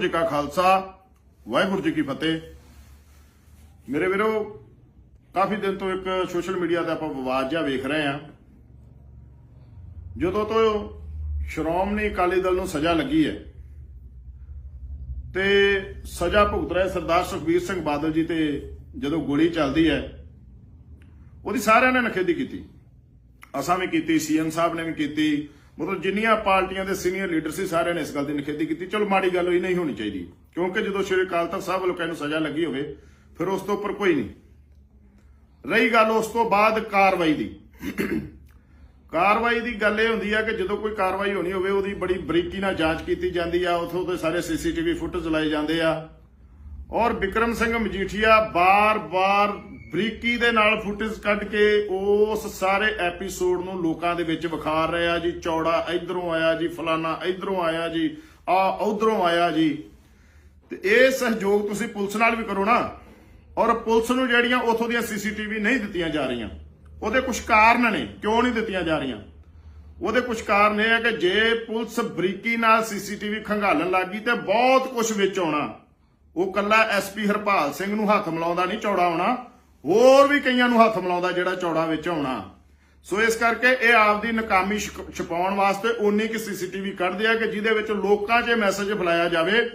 ਜੀ ਕਾ ਖਾਲਸਾ, ਵਾਹਿਗੁਰੂ ਜੀ ਕੀ ਫਤਿਹ। ਮੇਰੇ ਵੀਰੋ, ਕਾਫੀ ਦਿਨ ਤੋਂ ਇੱਕ ਸੋਸ਼ਲ ਮੀਡੀਆ ਤੇ ਆਪਾਂ ਵਿਵਾਦ ਜਿਹਾ ਵੇਖ ਰਹੇ ਹਾਂ। ਜਦੋਂ ਤੋਂ ਸ਼੍ਰੋਮਣੀ ਅਕਾਲੀ ਦਲ ਨੂੰ ਸਜ਼ਾ ਲੱਗੀ ਹੈ, ਤੇ ਸਜ਼ਾ ਭੁਗਤ ਰਹੇ ਸਰਦਾਰ ਸੁਖਬੀਰ ਸਿੰਘ ਬਾਦਲ ਜੀ ਤੇ ਜਦੋਂ ਗੋਲੀ ਚੱਲਦੀ ਹੈ, ਉਹਦੀ ਸਾਰਿਆਂ ਨੇ ਨਖੇਦੀ ਕੀਤੀ। ਅਸਾਂ ਵੀ ਕੀਤੀ, ਸੀਐਮ ਸਾਹਿਬ ਨੇ ਵੀ ਕੀਤੀ ਮਤਲਬ ਜਿੰਨੀਆਂ ਪਾਰਟੀਆਂ ਦੇ ਸੀਨੀਅਰ ਲੀਡਰ ਸੀ, ਸਾਰਿਆਂ ਨੇ ਇਸ ਗੱਲ ਦੀ ਨਿਖੇਧੀ ਕੀਤੀ। ਚਲੋ, ਮਾੜੀ ਗੱਲ ਹੋਈ, ਨਹੀਂ ਹੋਣੀ ਚਾਹੀਦੀ। ਕਿਉਂਕਿ ਜਦੋਂ ਸ਼੍ਰੀ ਅਕਾਲ ਤਖਤ ਸਾਹਿਬ ਵੱਲੋਂ ਨੂੰ ਸਜ਼ਾ ਲੱਗੀ ਹੋਵੇ, ਫਿਰ ਉਸ ਤੋਂ ਉੱਪਰ ਕੋਈ ਨਹੀਂ। ਰਹੀ ਗੱਲ ਉਸ ਤੋਂ ਬਾਅਦ ਕਾਰਵਾਈ ਦੀ। ਕਾਰਵਾਈ ਦੀ ਗੱਲ ਇਹ ਹੁੰਦੀ ਆ ਕਿ ਜਦੋਂ ਕੋਈ ਕਾਰਵਾਈ ਹੋਣੀ ਹੋਵੇ, ਉਹਦੀ ਬੜੀ ਬਰੀਕੀ ਨਾਲ ਜਾਂਚ ਕੀਤੀ ਜਾਂਦੀ ਆ, ਉਥੋਂ ਦੇ ਸਾਰੇ ਸੀਸੀਟੀਵੀ ਫੁਟੇਜ ਲਾਏ ਜਾਂਦੇ ਆ। ਔਰ ਵਿਕਰਮ ਸਿੰਘ ਮਜੀਠੀਆ ਬਾਰ-ਬਾਰ ਬਰੀਕੀ ਦੇ ਨਾਲ ਫੁਟੇਜ ਕੱਢ ਕੇ ਉਸ ਸਾਰੇ ਐਪੀਸੋਡ ਨੂੰ ਲੋਕਾਂ ਦੇ ਵਿੱਚ ਵਿਖਾ ਰਿਹਾ ਜੀ। ਚੌੜਾ ਇਧਰੋਂ ਆਇਆ ਜੀ, ਫਲਾਨਾ ਇਧਰੋਂ ਆਇਆ ਜੀ, ਆ ਉਧਰੋਂ ਆਇਆ ਜੀ। ਤੇ ਇਹ ਸਹਿਯੋਗ ਤੁਸੀਂ ਪੁਲਿਸ ਨਾਲ ਵੀ ਕਰੋ ਨਾ। ਔਰ ਪੁਲਿਸ ਨੂੰ ਜਿਹੜੀਆਂ ਉਥੋਂ ਦੀਆਂ ਸੀਸੀਟੀਵੀ ਨਹੀਂ ਦਿੱਤੀਆਂ ਜਾ ਰਹੀਆਂ, ਉਹਦੇ ਕੁਝ ਕਾਰਨ ਨੇ, ਕਿਉਂ ਨਹੀਂ ਦਿੱਤੀਆਂ ਜਾ ਰਹੀਆਂ? ਉਹਦੇ ਕੁਝ ਕਾਰਨ ਇਹ ਹੈ ਕਿ ਜੇ ਪੁਲਿਸ ਬਰੀਕੀ ਨਾਲ ਸੀਸੀਟੀਵੀ ਖੰਗਾਲਣ ਲੱਗੀ ਤੇ ਬਹੁਤ ਕੁਝ ਵਿੱਚ ਆਉਣਾ। ਉਹ ਕੱਲਾ ਐਸਪੀ ਹਰਪਾਲ ਸਿੰਘ ਨੂੰ ਹੱਥ ਮਿਲਾਉਂਦਾ ਨਹੀਂ ਚੌੜਾ ਆਉਣਾ। ਹੋਰ ਵੀ ਕਈਆਂ ਨੂੰ ਹੱਥ ਮਿਲਾਉਂਦਾ ਜਿਹੜਾ ਚੌੜਾ ਵਿੱਚ ਆਉਣਾ। ਸੋ ਇਸ ਕਰਕੇ ਇਹ ਆਪਦੀ ਨਕਾਮੀ ਛਪਾਉਣ ਛੁਪਾਉਣ ਵਾਸਤੇ ਉਨੀ ਕਿ ਸੀਸੀਟੀਵੀ ਕੱਢਦੇ ਆ ਕਿ ਜਿਹਦੇ ਵਿੱਚ ਲੋਕਾਂ 'ਚ ਮੈਸੇਜ ਫੈਲਾਇਆ ਜਾਵੇ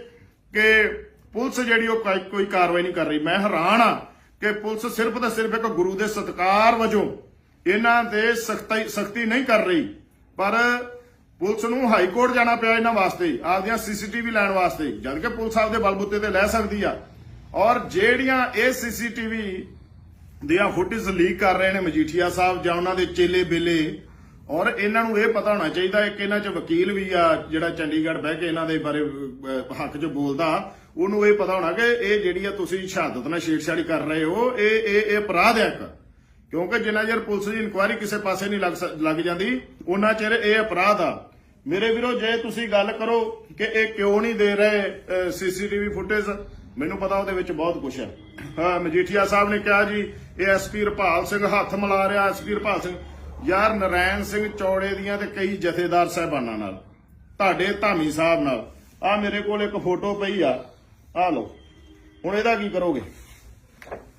ਕਿ ਪੁਲਿਸ ਜਿਹੜੀ ਉਹ ਕੋਈ- ਕਾਰਵਾਈ ਨਹੀਂ ਕਰ ਰਹੀ। ਮੈਂ ਹੈਰਾਨ ਆ ਕਿ ਪੁਲਿਸ ਸਿਰਫ ਤੇ ਸਿਰਫ ਇੱਕ ਗੁਰੂ ਦੇ ਸਤਕਾਰ ਵਜੋਂ ਇਹਨਾਂ ਦੇ ਸਖਤੀ ਸਖਤੀ ਨਹੀਂ ਕਰ ਰਹੀ। ਪਰ ਪੁਲਿਸ ਨੂੰ ਹਾਈ ਕੋਰਟ ਜਾਣਾ ਪਿਆ ਇਹਨਾਂ ਵਾਸਤੇ, ਆਪਦੀਆਂ ਸੀਸੀਟੀਵੀ ਲੈਣ ਵਾਸਤੇ, ਜਦ ਕਿ ਪੁਲਿਸ ਆਪਦੇ ਬਲਬੁੱਤੇ ਤੇ ਲੈ ਸਕਦੀ ਆ। ਔਰ ਜਿਹੜੀਆਂ ਇਹ ਸੀਸੀਟੀਵੀ ਦੀਆਂ ਫੁਟੇਜ ਲੀਕ ਕਰ ਰਹੇ ਨੇ ਮਜੀਠੀਆ ਸਾਹਿਬ ਜਾਂ ਉਹਨਾਂ ਦੇ ਚੇਲੇ ਬੇਲੇ। ਔਰ ਇਹਨਾਂ ਨੂੰ ਇਹ ਪਤਾ ਹੋਣਾ ਚਾਹੀਦਾ ਹੈ ਕਿ ਇਹਨਾਂ 'ਚ ਵਕੀਲ ਵੀ ਆ, ਜਿਹੜਾ ਚੰਡੀਗੜ੍ਹ ਬਹਿ ਕੇ ਇਹਨਾਂ ਦੇ ਬਾਰੇ ਹੱਕ 'ਚ ਬੋਲਦਾ, ਉਹਨੂੰ ਇਹ ਪਤਾ ਹੋਣਾ ਕਿ ਇਹ ਜਿਹੜੀ ਆ ਤੁਸੀਂ ਸ਼ਹਾਦਤ ਨਾਲ ਛੇੜਛਾੜੀ ਕਰ ਰਹੇ ਹੋ, ਇਹ ਇਹ ਇਹ ਅਪਰਾਧ ਹੈ ਇੱਕ। ਕਿਉਂਕਿ ਜਿੰਨਾ ਚਿਰ ਪੁਲਿਸ ਦੀ ਇਨਕੁਆਇਰੀ ਕਿਸੇ ਪਾਸੇ ਨਹੀਂ ਲੱਗ ਲੱਗ ਜਾਂਦੀ ਉਹਨਾਂ ਚਿਰ ਇਹ ਅਪਰਾਧ ਆ। ਮੇਰੇ ਵੀਰੋ, ਜੇ ਤੁਸੀਂ ਗੱਲ ਕਰੋ ਕਿ ਇਹ ਕਿਉਂ ਨਹੀਂ ਦੇ ਰਹੇ ਸੀਸੀਟੀਵੀ ਫੁਟੇਜ, ਮੈਨੂੰ ਪਤਾ ਉਹਦੇ ਵਿੱਚ ਬਹੁਤ ਕੁਝ ਹੈ, ਮਜੀਠੀਆ ਸਾਹਿਬ ਨੇ ਕਿਹਾ ਜੀ ਇਹ ਐਸਪੀ ਰਪਾਲ ਸਿੰਘ ਹੱਥ ਮਿਲਾ ਰਿਹਾ ਐਸਪੀ ਰਪਾਲ ਸਿੰਘ। ਯਾਰ ਨਰੈਣ ਸਿੰਘ ਚੌੜੇ ਦੀਆਂ ਤੇ ਕਈ ਜਥੇਦਾਰ ਸਾਹਿਬਾਨਾਂ ਨਾਲ, ਤੁਹਾਡੇ ਧਾਮੀ ਸਾਹਿਬ ਨਾਲ। ਆ ਮੇਰੇ ਕੋਲ ਇੱਕ ਫੋਟੋ ਪਈ ਆ ਆ ਲਓ। ਹੁਣ ਇਹਦਾ ਕੀ ਕਰੋਗੇ?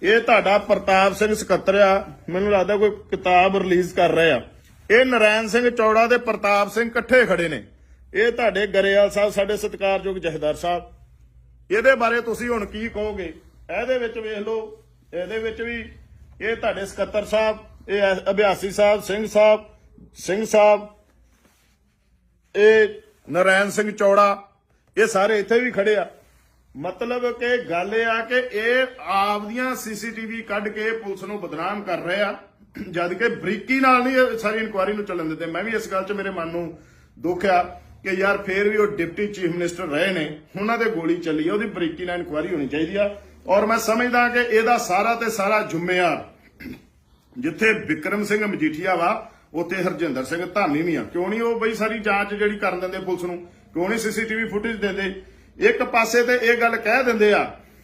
ਇਹ ਤੁਹਾਡਾ ਪ੍ਰਤਾਪ ਸਿੰਘ ਸਕੱਤਰ ਆ, ਮੈਨੂੰ ਲੱਗਦਾ ਕੋਈ ਕਿਤਾਬ ਰਿਲੀਜ਼ ਕਰ ਰਹੇ ਆ। ਇਹ ਨਰੈਣ ਸਿੰਘ ਚੌੜਾ ਤੇ ਪ੍ਰਤਾਪ ਸਿੰਘ ਇਕੱਠੇ ਖੜੇ ਨੇ। ਇਹ ਤੁਹਾਡੇ ਗਰੇਵਾਲ ਸਾਹਿਬ, ਸਾਡੇ ਸਤਿਕਾਰਯੋਗ ਜਹੇਦਾਰ ਸਾਹਿਬ। ਇਹਦੇ ਬਾਰੇ ਤੁਸੀਂ ਹੁਣ ਕੀ ਕਹੋਗੇ? ਇਹਦੇ ਵਿੱਚ ਵੇਖ ਲਓ, ਇਹਦੇ ਵਿੱਚ ਵੀ ਇਹ ਤੁਹਾਡੇ ਸਕੱਤਰ ਸਾਹਿਬ, ਇਹ ਅਭਿਆਸੀ ਸਾਹਿਬ, ਸਿੰਘ ਸਾਹਿਬ ਸਿੰਘ ਸਾਹਿਬ, ਇਹ ਨਰੈਣ ਸਿੰਘ ਚੌੜਾ, ਇਹ ਸਾਰੇ ਇੱਥੇ ਵੀ ਖੜੇ ਆ। ਮਤਲਬ ਕਿ ਗੱਲ ਇਹ ਆ ਕਿ ਇਹ ਆਪਦੀਆਂ ਸੀਸੀਟੀਵੀ ਕੱਢ ਕੇ ਪੁਲਿਸ ਨੂੰ ਬਦਨਾਮ ਕਰ ਰਹੇ ਆ, ਜਦ ਕਿ ਬਰੀਕੀ ਨਾਲ ਨਹੀਂ ਸਾਰੀ ਇਨਕੁਆਇਰੀ ਨੂੰ ਚੱਲਣ ਦਿੱਤੇ। ਮੈਂ ਵੀ ਇਸ ਗੱਲ 'ਚ ਮੇਰੇ ਮਨ ਨੂੰ ਦੁੱਖ ਆ ਕਿ ਯਾਰ ਫੇਰ ਵੀ ਉਹ ਡਿਪਟੀ ਚੀਫ ਮਿਨਿਸਟਰ ਰਹੇ ਨੇ, ਉਹਨਾਂ ਦੇ ਗੋਲੀ ਚੱਲੀ ਆ, ਉਹਦੀ ਬਰੀਕੀ ਨਾਲ ਇਨਕੁਆਇਰੀ ਹੋਣੀ ਚਾਹੀਦੀ ਆ। ਔਰ ਮੈਂ ਸਮਝਦਾ ਕਿ ਇਹਦਾ ਸਾਰਾ ਤੇ ਸਾਰਾ ਜ਼ਿੰਮੇਵਾਰ ਜਿੱਥੇ ਵਿਕਰਮ ਸਿੰਘ ਮਜੀਠੀਆ ਵਾ, ਉੱਥੇ ਹਰਜਿੰਦਰ ਸਿੰਘ ਧਾਮੀ ਵੀ ਆ। ਕਿਉਂ ਨਹੀਂ ਉਹ ਬਈ ਸਾਰੀ ਜਾਂਚ ਜਿਹੜੀ ਕਰਨ ਦਿੰਦੇ ਪੁਲਿਸ ਨੂੰ? ਕਿਉਂ ਨਹੀਂ ਸੀਸੀਟੀਵੀ ਫੁਟੇਜ ਦਿੰਦੇ? ਇੱਕ ਪਾਸੇ ਤੇ ਇਹ ਗੱਲ ਕਹਿ ਦਿੰਦੇ ਆ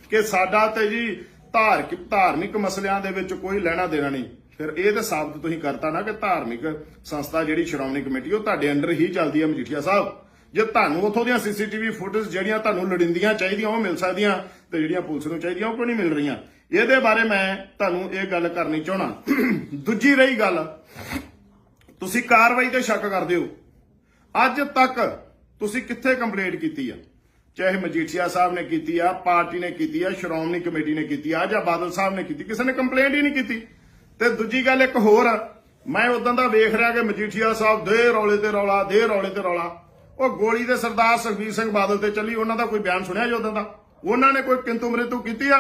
ਕਿ ਸਾਡਾ ਤੇ ਜੀ ਧਾਰਕ ਧਾਰਮਿਕ ਮਸਲਿਆਂ ਦੇ ਵਿੱਚ ਕੋਈ ਲੈਣਾ ਦੇਣਾ ਨਹੀਂ। ਫਿਰ ਇਹ ਤਾਂ ਸਾਬਤ ਤੁਸੀਂ ਕਰਤਾ ਨਾ ਕਿ ਧਾਰਮਿਕ ਸੰਸਥਾ ਜਿਹੜੀ ਸ਼੍ਰੋਮਣੀ ਕਮੇਟੀ, ਉਹ ਤੁਹਾਡੇ ਅੰਡਰ ਹੀ ਚੱਲਦੀ ਹੈ ਮਜੀਠੀਆ ਸਾਹਿਬ। ਜੇ ਤੁਹਾਨੂੰ ਉੱਥੋਂ ਦੀਆਂ ਸੀਸੀਟੀਵੀ ਫੁਟੇਜ ਜਿਹੜੀਆਂ ਤੁਹਾਨੂੰ ਲੋੜੀਂਦੀਆਂ ਚਾਹੀਦੀਆਂ, ਉਹ ਮਿਲ ਸਕਦੀਆਂ ਤੇ ਜਿਹੜੀਆਂ ਪੁਲਿਸ ਨੂੰ ਚਾਹੀਦੀਆਂ, ਉਹ ਕਿਉਂ ਨਹੀਂ ਮਿਲ ਰਹੀਆਂ? ਇਹਦੇ ਬਾਰੇ ਮੈਂ ਤੁਹਾਨੂੰ ਇਹ ਗੱਲ ਕਰਨੀ ਚਾਹਣਾ ਦੂਜੀ ਰਹੀ ਗੱਲ ਤੁਸੀਂ ਕਾਰਵਾਈ ਤੇ ਸ਼ੱਕ ਕਰਦੇ ਹੋ। ਅੱਜ ਤੱਕ ਤੁਸੀਂ ਕਿੱਥੇ ਕੰਪਲੇਂਟ ਕੀਤੀ ਆ? ਚਾਹੇ ਮਜੀਠੀਆ ਸਾਹਿਬ ਨੇ ਕੀਤੀ ਆ ਪਾਰਟੀ ਨੇ ਕੀਤੀ ਆ ਸ਼੍ਰੋਮਣੀ ਕਮੇਟੀ ਨੇ ਕੀਤੀ ਆ ਜਾਂ ਬਾਦਲ ਸਾਹਿਬ ਨੇ ਕੀਤੀ ਕਿਸੇ ਨੇ ਕੰਪਲੇਂਟ ਹੀ ਨਹੀਂ ਕੀਤੀ। ਤੇ ਦੂਜੀ ਗੱਲ ਇੱਕ ਹੋਰ ਆ, ਮੈਂ ਉਦੋਂ ਦਾ ਵੇਖ ਰਿਹਾ ਕਿ ਮਜੀਠੀਆ ਸਾਹਿਬ ਦੇ ਰੌਲੇ ਤੇ ਰੌਲਾ ਦੇ ਰੌਲੇ ਤੇ ਰੌਲਾ। ਉਹ ਗੋਲੀ ਦੇ ਸਰਦਾਰ ਸੁਖਬੀਰ ਸਿੰਘ ਬਾਦਲ ਤੇ ਚੱਲੀ ਉਹਨਾਂ ਦਾ ਕੋਈ ਬਿਆਨ ਸੁਣਿਆ ਜੀ ਉਦੋਂ ਦਾ? ਉਹਨਾਂ ਨੇ ਕੋਈ ਕਿੰਤੂ ਮ੍ਰਿਤੂ ਕੀਤੀ ਆ?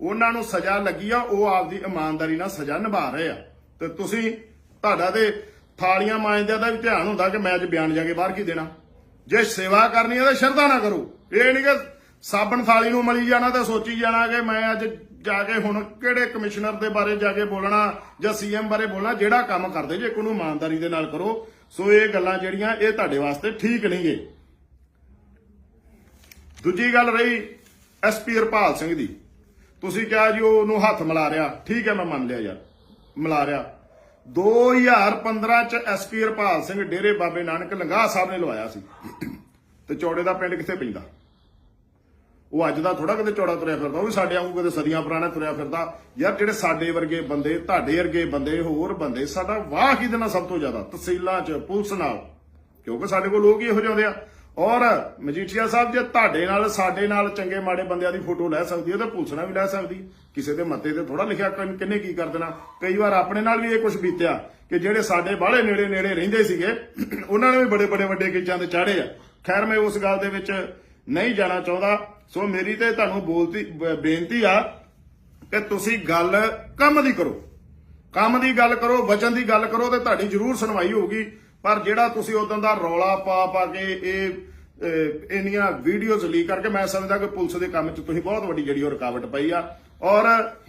ਉਹਨਾਂ ਨੂੰ ਸਜ਼ਾ ਲੱਗੀ ਆ, ਉਹ ਆਪਦੀ ਇਮਾਨਦਾਰੀ ਨਾਲ ਸਜ਼ਾ ਨਿਭਾ ਰਹੇ ਆ। ਤੇ ਤੁਸੀਂ ਤੁਹਾਡਾ ਤੇ ਥਾਲੀਆਂ ਮਾਂਜਦਿਆਂ ਦਾ ਵੀ ਧਿਆਨ ਹੁੰਦਾ ਕਿ ਮੈਂ ਅੱਜ ਬਿਆਨ ਜਾ ਕੇ ਬਾਹਰ ਕੀ ਦੇਣਾ। ਜੇ ਸੇਵਾ ਕਰਨੀ ਹੈ ਤਾਂ ਸ਼ਰਧਾ ਨਾ ਕਰੋ। ਇਹ ਨਹੀਂ ਕਿ ਸਾਬਣ ਥਾਲੀ ਨੂੰ ਮਲੀ ਜਾਣਾ ਤਾਂ ਸੋਚੀ ਜਾਣਾ ਕਿ ਮੈਂ ਅੱਜ ਜਾ ਕੇ ਹੁਣ ਕਿਹੜੇ ਕਮਿਸ਼ਨਰ ਦੇ ਬਾਰੇ ਜਾ ਕੇ ਬੋਲਣਾ ਜਾਂ ਸੀਐਮ ਬਾਰੇ ਬੋਲਣਾ, ਜਿਹੜਾ ਕੰਮ ਕਰਦੇ, ਜੇ ਕੋਈ ਨੂੰ ਇਮਾਨਦਾਰੀ ਦੇ ਨਾਲ ਕਰੋ। ਸੋ ਇਹ ਗੱਲਾਂ ਜਿਹੜੀਆਂ, ਇਹ ਤੁਹਾਡੇ ਵਾਸਤੇ ਠੀਕ ਨਹੀਂਗੇ ਦੂਜੀ ਗੱਲ ਰਹੀ ਐਸਪੀ ਹਰਪਾਲ ਸਿੰਘ ਦੀ। ਤੁਸੀਂ ਕਿਹਾ ਜੀ ਉਹਨੂੰ ਹੱਥ ਮਿਲਾ ਰਿਆ ਠੀਕ ਹੈ, ਮੈਂ ਮੰਨ ਲਿਆ ਯਾਰ। ਮਿਲਾ ਰਿਆ 2015 ਚ ਐਸਪੀ ਹਰਪਾਲ ਸਿੰਘ ਡੇਰੇ ਬਾਬੇ ਨਾਨਕ ਲੰਗਾਹ ਸਾਹਿਬ ਨੇ ਲਵਾਇਆ ਸੀ। ਤੇ ਚੌੜੇ ਦਾ ਪਿੰਡ ਕਿੱਥੇ ਪੈਂਦਾ? ਉਹ ਅੱਜ ਦਾ ਥੋੜਾ ਕਦੇ ਚੌੜਾ ਤੁਰਿਆ ਫਿਰਦਾ, ਉਹ ਵੀ ਸਾਡੇ ਵਾਂਗੂ ਕਦੇ ਸਦੀਆਂ ਪੁਰਾਣਾ ਤੁਰਿਆ ਫਿਰਦਾ। ਯਾਰ ਜਿਹੜੇ ਸਾਡੇ ਵਰਗੇ ਬੰਦੇ, ਤੁਹਾਡੇ ਵਰਗੇ ਬੰਦੇ, ਹੋਰ ਬੰਦੇ, ਸਾਡਾ ਵਾਹ ਕਿਹਦੇ ਨਾਲ ਸਭ ਤੋਂ ਜ਼ਿਆਦਾ? ਤਹਿਸੀਲਾਂ 'ਚ, ਪੁਲਿਸ ਨਾਲ। ਕਿਉਂਕਿ ਸਾਡੇ ਕੋਲ ਲੋਕ ਹੀ ਇਹੋ ਜਿਹੇ ਹੁੰਦੇ ਆ। ਔਰ ਮਜੀਠੀਆ ਸਾਹਿਬ ਜੇ ਤੁਹਾਡੇ ਨਾਲ, ਸਾਡੇ ਨਾਲ ਚੰਗੇ ਮਾੜੇ ਬੰਦਿਆਂ ਦੀ ਫੋਟੋ ਲੈ ਸਕਦੀ ਹੈ ਤਾਂ ਪੁਲਿਸ ਨਾਲ ਵੀ ਲੈ ਸਕਦੀ। ਕਿਸੇ ਦੇ ਮੱਤੇ ਤੇ ਥੋੜਾ ਲਿਖਿਆ ਕਿੰਨੇ ਕੀ ਕਰ ਦੇਣਾ। ਕਈ ਵਾਰ ਆਪਣੇ ਨਾਲ ਵੀ ਇਹ ਕੁਝ ਬੀਤਿਆ ਕਿ ਜਿਹੜੇ ਸਾਡੇ ਬਾਹਲੇ ਨੇੜੇ ਨੇੜੇ ਰਹਿੰਦੇ ਸੀਗੇ, ਉਹਨਾਂ ਨੇ ਵੀ ਬੜੇ ਬੜੇ ਵੱਡੇ ਕਿਚਾਂ ਤੇ ਚਾੜੇ ਆ। ਖੈਰ, ਮੈਂ ਉਸ ਗੱਲ ਦੇ ਵਿੱਚ ਨਹੀਂ ਜਾਣਾ ਚਾਹੁੰਦਾ। ਸੋ ਮੇਰੀ ਤੇ ਤੁਹਾਨੂੰ ਬੋਲਤੀ ਬੇਨਤੀ ਆ ਕਿ ਤੁਸੀਂ ਗੱਲ ਕੰਮ ਦੀ ਕਰੋ। ਕੰਮ ਦੀ ਗੱਲ ਕਰੋ, ਵਚਨ ਦੀ ਗੱਲ ਕਰੋ ਤੇ ਤੁਹਾਡੀ ਜ਼ਰੂਰ ਸੁਣਵਾਈ ਹੋਊਗੀ। ਪਰ ਜਿਹੜਾ ਤੁਸੀਂ ਉਦੋਂ ਦਾ ਰੌਲਾ ਪਾ ਪਾ ਕੇ ਇਹ ਇੰਨੀਆਂ ਵੀਡੀਓਜ਼ ਲੀਕ ਕਰਕੇ ਮੈਂ ਸਮਝਦਾ ਕਿ ਪੁਲਿਸ ਦੇ ਕੰਮ 'ਚ ਤੁਸੀਂ ਬਹੁਤ ਵੱਡੀ ਜਿਹੜੀ ਉਹ ਰੁਕਾਵਟ ਪਈ ਆ। ਔਰ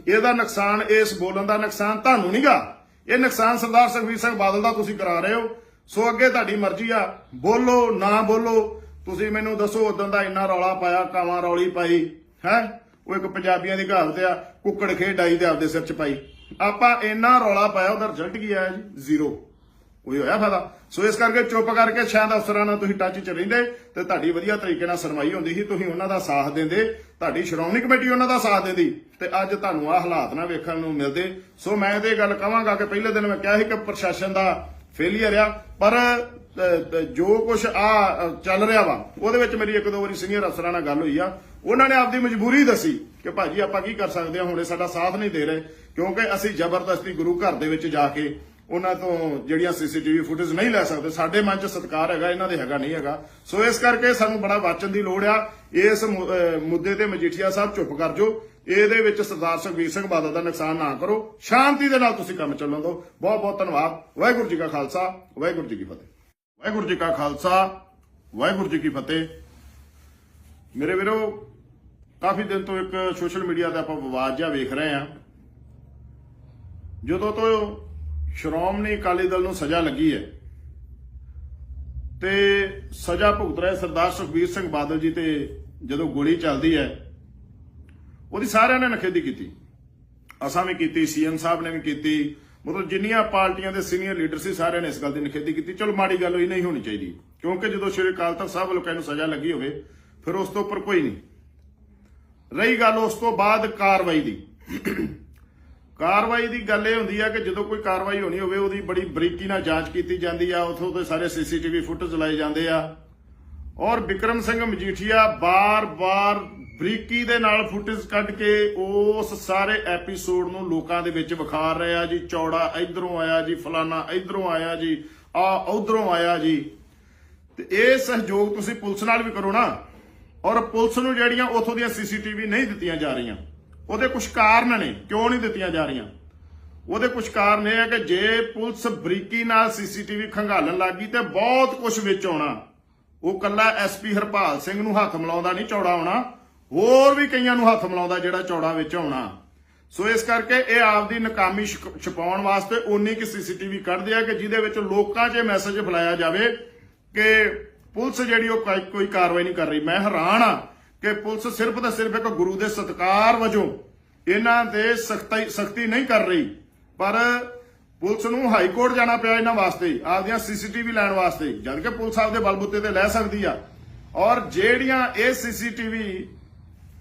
ਇਹਦਾ ਨੁਕਸਾਨ, ਇਸ ਬੋਲਣ ਦਾ ਨੁਕਸਾਨ ਤੁਹਾਨੂੰ ਨਹੀਂਗਾ ਇਹ ਨੁਕਸਾਨ ਸਰਦਾਰ ਸੁਖਬੀਰ ਸਿੰਘ ਬਾਦਲ ਦਾ ਤੁਸੀਂ ਕਰਾ ਰਹੇ ਹੋ। ਸੋ ਅੱਗੇ ਤੁਹਾਡੀ ਮਰਜ਼ੀ ਆ। ਬੋਲੋ, ਨਾ ਬੋਲੋ, ਤੁਸੀਂ ਮੈਨੂੰ ਦੱਸੋ ਉਦੋਂ ਦਾ ਇੰਨਾ ਰੌਲਾ ਪਾਇਆ, ਕਾਵਾਂ ਰੌਲੀ ਪਾਈ, ਹੈ? ਉਹ ਇੱਕ ਪੰਜਾਬੀਆਂ ਦੀ ਕਹਾਵਤ ਆ, ਕੁੱਕੜ ਖੇਡ ਆਈ ਤੇ ਆਪਦੇ ਸਿਰ 'ਚ ਪਾਈ। ਆਪਾਂ ਇੰਨਾ ਰੌਲਾ ਪਾਇਆ, ਉਹਦਾ ਰਿਜ਼ਲਟ ਕੀ ਆਇਆ ਜੀ? ਜ਼ੀਰੋ ਕੋਈ ਹੋਇਆ ਫਾਇਦਾ। ਸੋ ਇਸ ਕਰਕੇ ਚੁੱਪ ਕਰਕੇ ਸ਼ਾਇਦ ਅਫਸਰਾਂ ਨਾਲ ਤੁਸੀਂ ਟੱਚ 'ਚ ਰਹਿੰਦੇ ਤੇ ਤੁਹਾਡੀ ਵਧੀਆ ਤਰੀਕੇ ਨਾਲ ਸੁਣਵਾਈ ਹੁੰਦੀ ਸੀ, ਤੁਸੀਂ ਉਹਨਾਂ ਦਾ ਸਾਥ ਦਿੰਦੇ, ਤੁਹਾਡੀ ਸ਼੍ਰੋਮਣੀ ਕਮੇਟੀ ਉਹਨਾਂ ਦਾ ਸਾਥ ਦਿੰਦੀ ਤੇ ਅੱਜ ਤੁਹਾਨੂੰ ਆ ਹਾਲਾਤ ਨਾ ਵੇਖਣ ਨੂੰ ਮਿਲਦੇ। ਸੋ ਮੈਂ ਤੇ ਗੱਲ ਕਹਾਂਗਾ ਕਿ ਪਹਿਲੇ ਦਿਨ ਮੈਂ ਕਿਹਾ ਸੀ ਕਿ ਪ੍ਰਸ਼ਾਸਨ ਦਾ ਫੇਲੀਅਰ ਆ, ਪਰ ਜੋ ਕੁਝ ਆ ਚੱਲ ਰਿਹਾ ਵਾ, ਉਹਦੇ ਵਿੱਚ ਮੇਰੀ ਇੱਕ ਦੋ ਵਾਰੀ ਸੀਨੀਅਰ ਅਫਸਰਾਂ ਨਾਲ ਗੱਲ ਹੋਈ ਆ। ਉਹਨਾਂ ਨੇ ਆਪਦੀ ਮਜਬੂਰੀ ਦੱਸੀ ਕਿ ਭਾਜੀ ਆਪਾਂ ਕੀ ਕਰ ਸਕਦੇ ਹਾਂ, ਹੁਣ ਇਹ ਸਾਡਾ ਸਾਥ ਨਹੀਂ ਦੇ ਰਹੇ, ਕਿਉਂਕਿ ਅਸੀਂ ਜ਼ਬਰਦਸਤੀ ਗੁਰੂ ਘਰ ਦੇ ਵਿੱਚ ਜਾ ਕੇ ਉਹਨਾਂ ਤੋਂ ਜਿਹੜੀਆਂ ਸੀਸੀਟੀਵੀ ਫੁਟੇਜ ਨਹੀਂ ਲੈ ਸਕਦੇ, ਸਾਡੇ ਮਨ 'ਚ ਸਤਿਕਾਰ ਹੈਗਾ, ਇਹਨਾਂ ਦੇ ਹੈਗਾ ਨਹੀਂ ਹੈਗਾ। ਸੋ ਇਸ ਕਰਕੇ ਸਾਨੂੰ ਬੜਾ ਵਾਚਨ ਦੀ ਲੋੜ ਆ। ਇਸ ਮੁੱਦੇ ਤੇ ਮਜੀਠੀਆ ਸਾਹਿਬ ਚੁੱਪ ਕਰ ਜੋ ਇਹਦੇ ਵਿੱਚ ਸਰਦਾਰ ਸੁਖਬੀਰ ਸਿੰਘ ਬਾਦਲ ਦਾ ਨੁਕਸਾਨ ਨਾ ਕਰੋ। ਸ਼ਾਂਤੀ ਦੇ ਨਾਲ ਤੁਸੀਂ ਕੰਮ ਚੱਲਣ ਦਿਓ। ਬਹੁਤ ਬਹੁਤ ਧੰਨਵਾਦ। ਵਾਹਿਗੁਰੂ ਜੀ ਕਾ ਖਾਲਸਾ, ਵਾਹਿਗੁਰੂ ਜੀ ਕੀ ਫਤਿਹ। ਵਾਹਿਗੁਰੂ ਜੀ ਕਾ ਖਾਲਸਾ, ਵਾਹਿਗੁਰੂ ਜੀ ਕੀ ਫਤਿਹ। ਮੇਰੇ ਵੀਰੋ, ਕਾਫੀ ਦਿਨ ਤੋਂ ਇੱਕ ਸੋਸ਼ਲ ਮੀਡੀਆ ਤੇ ਆਪਾਂ ਵਿਵਾਦ ਜਿਹਾ ਵੇਖ ਰਹੇ ਹਾਂ। ਜਦੋਂ ਤੋਂ ਸ਼੍ਰੋਮਣੀ ਅਕਾਲੀ ਦਲ ਨੂੰ ਸਜ਼ਾ ਲੱਗੀ ਹੈ। ਤੇ ਸਜ਼ਾ ਭੁਗਤ ਰਹੇ ਸਰਦਾਰ ਸੁਖਬੀਰ ਸਿੰਘ ਬਾਦਲ ਜੀ ਤੇ ਜਦੋਂ ਗੋਲੀ ਚੱਲਦੀ ਹੈ, ਉਹਦੀ ਸਾਰਿਆਂ ਨੇ ਨਖੇਦੀ ਕੀਤੀ। ਅਸਾਂ ਵੀ ਕੀਤੀ ਸੀਐਮ ਸਾਹਿਬ ਨੇ ਵੀ ਕੀਤੀ। ਮਤਲਬ ਜਿੰਨੀਆਂ ਪਾਰਟੀਆਂ ਦੇ ਸੀਨੀਅਰ ਲੀਡਰ ਸੀ, ਸਾਰਿਆਂ ਨੇ ਇਸ ਗੱਲ ਦੀ ਨਖੇਦੀ ਕੀਤੀ। ਚਲੋ ਮਾੜੀ ਗੱਲ ਹੋਈ, ਨਹੀਂ ਹੋਣੀ ਚਾਹੀਦੀ। ਕਿਉਂਕਿ ਜਦੋਂ ਸ਼੍ਰੀ ਅਕਾਲ ਤਖਤ ਸਾਹਿਬ ਵੱਲੋਂ ਨੂੰ ਸਜ਼ਾ ਲੱਗੀ ਹੋਵੇ, ਫਿਰ ਉਸ ਤੋਂ ਉੱਪਰ ਕੋਈ ਨਹੀਂ। ਰਹੀ ਗੱਲ ਉਸ ਤੋਂ ਬਾਅਦ ਕਾਰਵਾਈ ਦੀ। ਕਾਰਵਾਈ ਦੀ ਗੱਲ ਇਹ ਹੁੰਦੀ ਆ ਕਿ ਜਦੋਂ ਕੋਈ ਕਾਰਵਾਈ ਹੋਣੀ ਹੋਵੇ, ਉਹਦੀ ਬੜੀ ਬਰੀਕੀ ਨਾਲ ਜਾਂਚ ਕੀਤੀ ਜਾਂਦੀ ਆ, ਉਥੋਂ ਤੇ ਸਾਰੇ ਸੀਸੀਟੀਵੀ ਫੁਟੇਜ ਲਾਏ ਜਾਂਦੇ ਆ। ਔਰ ਵਿਕਰਮ ਸਿੰਘ ਮਜੀਠੀਆ ਬਾਰ-ਬਾਰ ਬਰੀਕੀ ਦੇ ਨਾਲ ਫੁਟੇਜ ਕੱਢ ਕੇ ਉਸ ਸਾਰੇ ਐਪੀਸੋਡ ਨੂੰ ਲੋਕਾਂ ਦੇ ਵਿੱਚ ਵਿਖਾ ਰਹੇ ਆ ਜੀ। ਚੌੜਾ ਇਧਰੋਂ ਆਇਆ ਜੀ, ਫਲਾਨਾ ਇਧਰੋਂ ਆਇਆ ਜੀ, ਆ ਉਧਰੋਂ ਆਇਆ ਜੀ। ਤੇ ਇਹ ਸਹਿਯੋਗ ਤੁਸੀਂ ਪੁਲਿਸ ਨਾਲ ਵੀ ਕਰੋ ਨਾ। ਔਰ ਪੁਲਿਸ ਨੂੰ ਜਿਹੜੀਆਂ ਉਥੋਂ ਦੀਆਂ ਸੀਸੀਟੀਵੀ ਨਹੀਂ ਦਿੱਤੀਆਂ ਜਾ ਰਹੀਆਂ ਉਹਦੇ ਕੁਝ ਕਾਰਨ ਨੇ, ਕਿਉਂ ਨਹੀਂ ਦਿੱਤੀਆਂ ਜਾ ਰਹੀਆਂ? ਉਹਦੇ ਕੁਝ ਕਾਰਨ ਇਹ ਹੈ ਕਿ ਜੇ ਪੁਲਿਸ ਬਰੀਕੀ ਨਾਲ ਸੀਸੀਟੀਵੀ ਖੰਗਾਲਣ ਲੱਗੀ ਤੇ ਬਹੁਤ ਕੁਝ ਵਿੱਚ ਆਉਣਾ। ਉਹ ਕੱਲਾ ਐਸਪੀ ਹਰਪਾਲ ਸਿੰਘ ਨੂੰ ਹੱਥ ਮਿਲਾਉਂਦਾ ਨਹੀਂ ਚੌੜਾ ਆਉਣਾ ਹੋਰ ਵੀ ਕਈਆਂ ਨੂੰ ਹੱਥ ਮਿਲਾਉਂਦਾ ਜਿਹੜਾ ਚੌੜਾ ਵਿੱਚ ਆਉਣਾ। ਸੋ ਇਸ ਕਰਕੇ ਇਹ ਆਪਦੀ ਨਕਾਮੀ ਛੁਪ- ਛੁਪਾਉਣ ਵਾਸਤੇ ਉਨੀ ਕਿ ਸੀਸੀਟੀਵੀ ਕੱਢਦੇ ਆ ਕਿ ਜਿਹਦੇ ਵਿੱਚ ਲੋਕਾਂ 'ਚ ਮੈਸੇਜ ਫੈਲਾਇਆ ਜਾਵੇ ਕਿ ਪੁਲਿਸ ਜਿਹੜੀ ਉਹ ਕੋਈ- ਕੋਈ ਕਾਰਵਾਈ ਨਹੀਂ ਕਰ ਰਹੀ। ਮੈਂ ਹੈਰਾਨ ਆ ਕਿ ਪੁਲਿਸ ਸਿਰਫ ਤੇ ਸਿਰਫ ਇੱਕ ਗੁਰੂ ਦੇ ਸਤਕਾਰ ਵਜੋਂ ਇਹਨਾਂ ਦੇ ਸਖਤੀ ਸਖਤੀ ਨਹੀਂ ਕਰ ਰਹੀ। ਪਰ ਪੁਲਿਸ ਨੂੰ ਹਾਈ ਕੋਰਟ ਜਾਣਾ ਪਿਆ ਇਹਨਾਂ ਵਾਸਤੇ, ਆਪਦੀਆਂ ਸੀਸੀਟੀਵੀ ਲੈਣ ਵਾਸਤੇ, ਜਦ ਕਿ ਪੁਲਿਸ ਆਪਦੇ ਬਲਬੁੱਤੇ ਤੇ ਲੈ ਸਕਦੀ ਆ। ਔਰ ਜਿਹੜੀਆਂ ਇਹ ਸੀਸੀਟੀਵੀ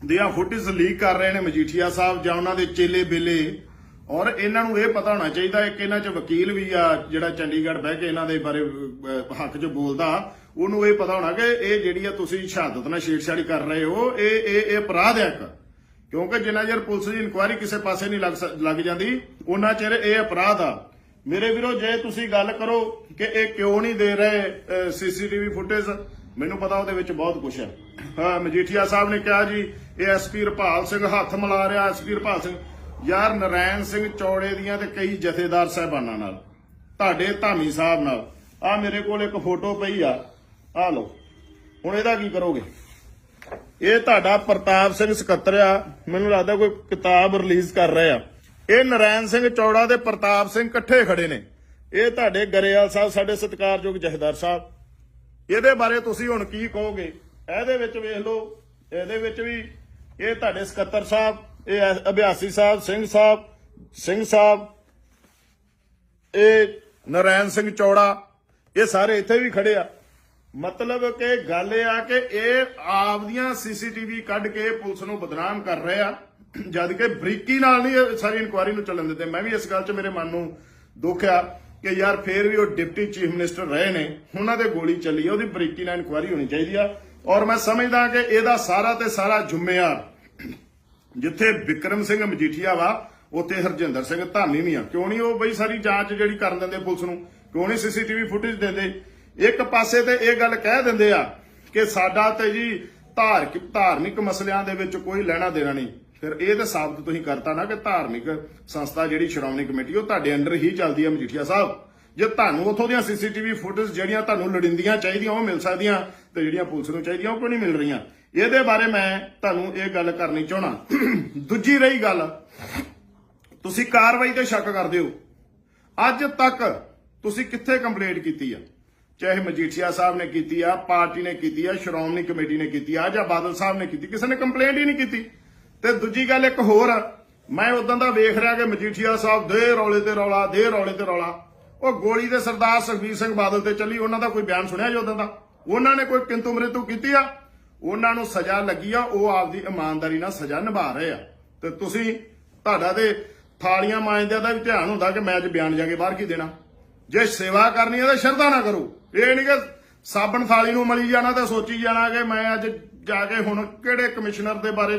ਦੀਆਂ ਫੁਟੇਜ ਲੀਕ ਕਰ ਰਹੇ ਨੇ ਮਜੀਠੀਆ ਸਾਹਿਬ ਜਾਂ ਉਹਨਾਂ ਦੇ ਚੇਲੇ ਬੇਲੇ, ਔਰ ਇਹਨਾਂ ਨੂੰ ਇਹ ਪਤਾ ਹੋਣਾ ਚਾਹੀਦਾ ਕਿ ਇਹਨਾਂ 'ਚ ਵਕੀਲ ਵੀ ਆ, ਜਿਹੜਾ ਚੰਡੀਗੜ੍ਹ ਬਹਿ ਕੇ ਇਹਨਾਂ ਦੇ ਬਾਰੇ ਹੱਕ 'ਚ ਬੋਲਦਾ। ਉਹਨੂੰ ਇਹ ਪਤਾ ਹੋਣਾ ਕਿ ਇਹ ਜਿਹੜੀ ਆ ਤੁਸੀਂ ਸ਼ਹਾਦਤ ਨਾਲ ਛੇੜਛਾੜੀ ਕਰ ਰਹੇ ਹੋ, ਇਹ ਇਹ ਇਹ ਅਪਰਾਧ ਹੈ ਇੱਕ। ਕਿਉਂਕਿ ਜਿੰਨਾ ਚਿਰ ਪੁਲਿਸ ਦੀ ਇਨਕੁਆਇਰੀ ਕਿਸੇ ਪਾਸੇ ਨਹੀਂ ਲੱਗ ਜਾਂਦੀ ਉਹਨਾਂ ਚਿਰ ਇਹ ਅਪਰਾਧ ਆ। ਮੇਰੇ ਵੀਰੋ, ਜੇ ਤੁਸੀਂ ਗੱਲ ਕਰੋ ਕਿ ਇਹ ਕਿਉਂ ਨਹੀਂ ਦੇ ਰਹੇ ਸੀਸੀਟੀਵੀ ਫੁਟੇਜ, ਮੈਨੂੰ ਪਤਾ ਉਹਦੇ ਵਿੱਚ ਬਹੁਤ ਕੁਝ ਹੈ। ਹਾਂ, ਮਜੀਠੀਆ ਸਾਹਿਬ ਨੇ ਕਿਹਾ ਜੀ, ਇਹ ਐਸਪੀ ਰਪਾਲ ਸਿੰਘ ਹੱਥ ਮਿਲਾ ਰਿਹਾ ਐਸਪੀ ਰਪਾਲ ਸਿੰਘ। ਯਾਰ, ਨਰੈਣ ਸਿੰਘ ਚੌੜੇ ਦੀਆਂ ਤੇ ਕਈ ਜਥੇਦਾਰ ਸਾਹਿਬਾਨਾਂ ਨਾਲ, ਤੁਹਾਡੇ ਧਾਮੀ ਸਾਹਿਬ ਨਾਲ। ਆ ਮੇਰੇ ਕੋਲ ਇੱਕ ਫੋਟੋ ਪਈ ਆ। ਆ ਲਓ, ਹੁਣ ਇਹਦਾ ਕੀ ਕਰੋਗੇ? ਇਹ ਤੁਹਾਡਾ ਪ੍ਰਤਾਪ ਸਿੰਘ ਸਕੱਤਰ ਆ, ਮੈਨੂੰ ਲੱਗਦਾ ਕੋਈ ਕਿਤਾਬ ਰਿਲੀਜ਼ ਕਰ ਰਹੇ ਆ। ਇਹ ਨਰੈਣ ਸਿੰਘ ਚੌੜਾ ਤੇ ਪ੍ਰਤਾਪ ਸਿੰਘ ਇਕੱਠੇ ਖੜੇ ਨੇ। ਇਹ ਤੁਹਾਡੇ ਗਰੇਵਾਲ ਸਾਹਿਬ, ਸਾਡੇ ਸਤਿਕਾਰਯੋਗ ਜਹੇਦਾਰ ਸਾਹਿਬ। ਇਹਦੇ ਬਾਰੇ ਤੁਸੀਂ ਹੁਣ ਕੀ ਕਹੋਗੇ? ਇਹਦੇ ਵਿੱਚ ਵੇਖ ਲਓ, ਇਹਦੇ ਵਿੱਚ ਵੀ ਇਹ ਤੁਹਾਡੇ ਸਕੱਤਰ ਸਾਹਿਬ, ਇਹ ਅਭਿਆਸੀ ਸਾਹਿਬ, ਸਿੰਘ ਸਾਹਿਬ ਸਿੰਘ ਸਾਹਿਬ, ਇਹ ਨਰੈਣ ਸਿੰਘ ਚੌੜਾ, ਇਹ ਸਾਰੇ ਇੱਥੇ ਵੀ ਖੜੇ ਆ। ਮਤਲਬ ਕਿ ਗੱਲ ਇਹ ਆ ਕਿ ਇਹ ਆਪਦੀਆਂ ਸੀਸੀਟੀਵੀ ਕੱਢ ਕੇ ਪੁਲਿਸ ਨੂੰ ਬਦਨਾਮ ਕਰ ਰਹੇ ਆ। ਜਦ ਕਿ ਬਰੀਕੀ ਨਾਲ ਨਹੀਂ ਸਾਰੀ ਇਨਕੁਆਇਰੀ ਨੂੰ ਚੱਲਣ ਦਿੰਦੇ ਮੈਂ ਵੀ ਇਸ ਗੱਲ 'ਚ ਮੇਰੇ ਮਨ ਨੂੰ ਦੁੱਖ ਆ ਕਿ ਯਾਰ ਫੇਰ ਵੀ ਉਹ ਡਿਪਟੀ ਚੀਫ ਮਿਨਿਸਟਰ ਰਹੇ ਨੇ। ਉਹਨਾਂ ਦੇ ਗੋਲੀ ਚੱਲੀ ਆ, ਉਹਦੀ ਬਰੀਕੀ ਨਾਲ ਇਨਕੁਆਇਰੀ ਹੋਣੀ ਚਾਹੀਦੀ ਆ। ਔਰ ਮੈਂ ਸਮਝਦਾ ਕਿ ਇਹਦਾ ਸਾਰਾ ਤੇ ਸਾਰਾ ਜ਼ਿੰਮੇਵਾਰ ਜਿੱਥੇ ਵਿਕਰਮ ਸਿੰਘ ਮਜੀਠੀਆ ਵਾ, ਉੱਥੇ ਹਰਜਿੰਦਰ ਸਿੰਘ ਧਾਮੀ ਵੀ ਆ। ਕਿਉਂ ਨਹੀਂ ਉਹ ਬਈ ਸਾਰੀ ਜਾਂਚ ਜਿਹੜੀ ਕਰਨ ਦਿੰਦੇ ਪੁਲਿਸ ਨੂੰ? ਕਿਉਂ ਨਹੀਂ ਸੀਸੀਟੀਵੀ ਫੁਟੇਜ ਦਿੰਦੇ? ਇੱਕ ਪਾਸੇ ਤੇ ਇਹ ਗੱਲ ਕਹਿ ਦਿੰਦੇ ਆ ਕਿ ਸਾਡਾ ਤੇ ਜੀ ਧਾਰਮਿਕ ਧਾਰਮਿਕ ਮਸਲਿਆਂ ਦੇ ਵਿੱਚ ਕੋਈ ਲੈਣਾ ਦੇਣਾ ਨਹੀਂ। ਫਿਰ ਇਹ ਤਾਂ ਸਾਬਤ ਤੁਸੀਂ ਕਰਤਾ ਨਾ ਕਿ ਧਾਰਮਿਕ ਸੰਸਥਾ ਜਿਹੜੀ ਸ਼੍ਰੋਮਣੀ ਕਮੇਟੀ, ਉਹ ਤੁਹਾਡੇ ਅੰਡਰ ਹੀ ਚੱਲਦੀ ਹੈ ਮਜੀਠੀਆ ਸਾਹਿਬ। ਜੇ ਤੁਹਾਨੂੰ ਉੱਥੋਂ ਦੀਆਂ ਸੀਸੀਟੀਵੀ ਫੁਟੇਜ ਜਿਹੜੀਆਂ ਤੁਹਾਨੂੰ ਲੋੜੀਂਦੀਆਂ ਚਾਹੀਦੀਆਂ, ਉਹ ਮਿਲ ਸਕਦੀਆਂ ਤੇ ਜਿਹੜੀਆਂ ਪੁਲਿਸ ਨੂੰ ਚਾਹੀਦੀਆਂ, ਉਹ ਕਿਉਂ ਨਹੀਂ ਮਿਲ ਰਹੀਆਂ? ਇਹਦੇ ਬਾਰੇ ਮੈਂ ਤੁਹਾਨੂੰ ਇਹ ਗੱਲ ਕਰਨੀ ਚਾਹਣਾ ਦੂਜੀ ਰਹੀ ਗੱਲ, ਤੁਸੀਂ ਕਾਰਵਾਈ ਤੇ ਸ਼ੱਕ ਕਰਦੇ ਹੋ। ਅੱਜ ਤੱਕ ਤੁਸੀਂ ਕਿੱਥੇ ਕੰਪਲੇਂਟ ਕੀਤੀ ਆ? ਚਾਹੇ ਮਜੀਠੀਆ ਸਾਹਿਬ ਨੇ ਕੀਤੀ ਆ ਪਾਰਟੀ ਨੇ ਕੀਤੀ ਆ ਸ਼੍ਰੋਮਣੀ ਕਮੇਟੀ ਨੇ ਕੀਤੀ ਆ ਜਾਂ ਬਾਦਲ ਸਾਹਿਬ ਨੇ ਕੀਤੀ ਕਿਸੇ ਨੇ ਕੰਪਲੇਂਟ ਹੀ ਨਹੀਂ ਕੀਤੀ। ਤੇ ਦੂਜੀ ਗੱਲ ਇੱਕ ਹੋਰ ਆ, ਮੈਂ ਉਦੋਂ ਦਾ ਵੇਖ ਰਿਹਾ ਕਿ ਮਜੀਠੀਆ ਸਾਹਿਬ ਦੇ ਰੌਲੇ ਤੇ ਰੌਲਾ ਦੇ ਰੌਲੇ ਤੇ ਰੌਲਾ। ਉਹ ਗੋਲੀ ਦੇ ਸਰਦਾਰ ਸੁਖਬੀਰ ਸਿੰਘ ਬਾਦਲ ਤੇ ਚੱਲੀ ਉਹਨਾਂ ਦਾ ਕੋਈ ਬਿਆਨ ਸੁਣਿਆ ਜੀ ਉਦੋਂ ਦਾ? ਉਹਨਾਂ ਨੇ ਕੋਈ ਕਿੰਤੂ ਮ੍ਰਿਤੂ ਕੀਤੀ ਆ? ਉਹਨਾਂ ਨੂੰ ਸਜ਼ਾ ਲੱਗੀ ਆ ਉਹ ਆਪਦੀ ਇਮਾਨਦਾਰੀ ਨਾਲ ਸਜ਼ਾ ਨਿਭਾ ਰਹੇ ਆ। ਤੇ ਤੁਸੀਂ ਤੁਹਾਡਾ ਤੇ ਥਾਲੀਆਂ ਮਾਂਜਦਿਆਂ ਦਾ ਵੀ ਧਿਆਨ ਹੁੰਦਾ ਕਿ ਮੈਂ ਅੱਜ ਬਿਆਨ ਜਾ ਕੇ ਬਾਹਰ ਕੀ ਦੇਣਾ। ਜੇ ਸੇਵਾ ਕਰਨੀ ਹੈ ਤਾਂ ਸ਼ਰਧਾ ਨਾ ਕਰੋ। ਇਹ ਨਹੀਂ ਕਿ ਸਾਬਣ ਥਾਲੀ ਨੂੰ ਮਲੀ ਜਾਣਾ ਤੇ ਸੋਚੀ ਜਾਣਾ ਕਿ ਮੈਂ ਅੱਜ ਜਾ ਕੇ ਹੁਣ ਕਿਹੜੇ ਕਮਿਸ਼ਨਰ ਦੇ ਬਾਰੇ ਜਾ-